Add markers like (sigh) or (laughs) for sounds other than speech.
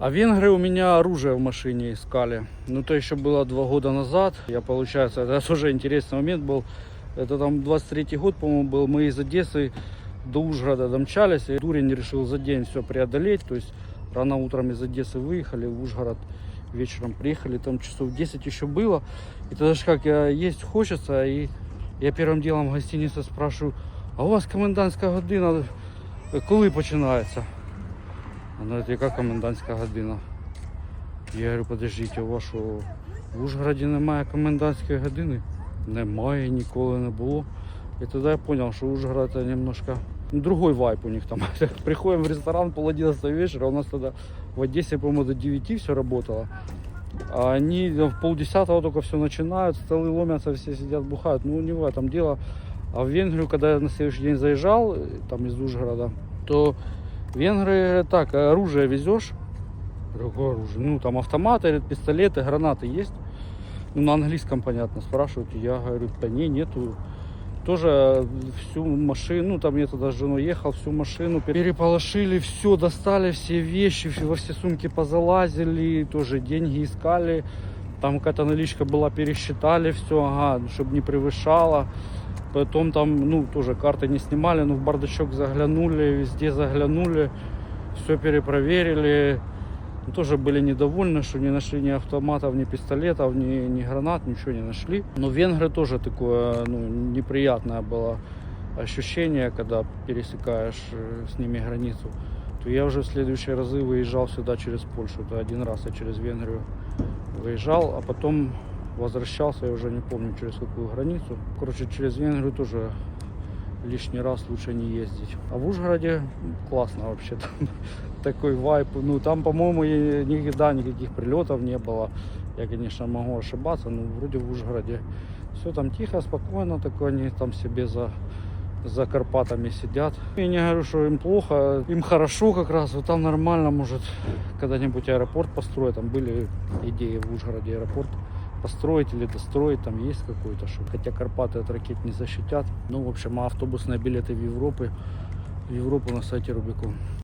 А венгры у меня оружие в машине искали. Ну, то еще было два года назад. Я, получается, это тоже интересный момент был. Это там 23-й год, по-моему, был. Мы из Одессы до Ужгорода домчались. И Дурень решил за день все преодолеть. То есть рано утром из Одессы выехали в Ужгород. Вечером приехали, там часов 10 еще было. И тогда же как я есть хочется. И я первым делом в гостинице спрашиваю, а у вас комендантська година коли починається? Вона говорить, яка комендантська година? Я говорю, подождіть, у вас що, в Ужгороді немає комендантської години? Немає, ніколи не було. І тоді я зрозумів, що Ужгород це немножко ну, другой вайп у них там. (laughs) Приходим в ресторан пол 11 вечера, у нас тогда в Одессе, по-моему, до 9 все работало. А они в полдесятого только все начинают, столы ломятся, все сидят, бухают. Ну, не в этом дело. А в Венгрию, когда я на следующий день заезжал, э, там из Ужгорода, то венгры так, оружие везешь? Какое оружие? Ну, там автоматы, пистолеты, гранаты есть. Ну, на английском, понятно, спрашивают. Я говорю, да не, нету. Тоже всю машину, ну, там я туда с женой ехал, всю машину переполошили, все, достали все вещи, во все сумки позалазили, тоже деньги искали. Там какая-то наличка была, пересчитали все, ага, чтобы не превышало. Потом там, ну, тоже карты не снимали, но в бардачок заглянули, везде заглянули, все перепроверили. Ну, Тоже были недовольны, что не нашли ни автоматов, ни пистолетов, ни, ни гранат, ничего не нашли. Но венгры тоже такое ну, неприятное было ощущение, когда пересекаешь э, с ними границу. То я уже в следующие разы выезжал сюда через Польшу. Это один раз я через Венгрию выезжал, а потом возвращался, я уже не помню через какую границу. Короче, через Венгрию тоже лишний раз лучше не ездить. А в Ужгороде классно вообще. Там (laughs) такой вайп. Ну, там, по-моему, никогда никаких прилетов не было. Я, конечно, могу ошибаться, но вроде в Ужгороде все там тихо, спокойно, такое они там себе за за Карпатами сидят. Я не говорю, что им плохо, им хорошо как раз, вот там нормально, может, когда-нибудь аэропорт построят, там были идеи в Ужгороде аэропорт построить или достроить, там есть какой-то, что хотя Карпаты от ракет не защитят. Ну, в общем, а автобусные билеты в Европу, в Европу на сайте Рубикон.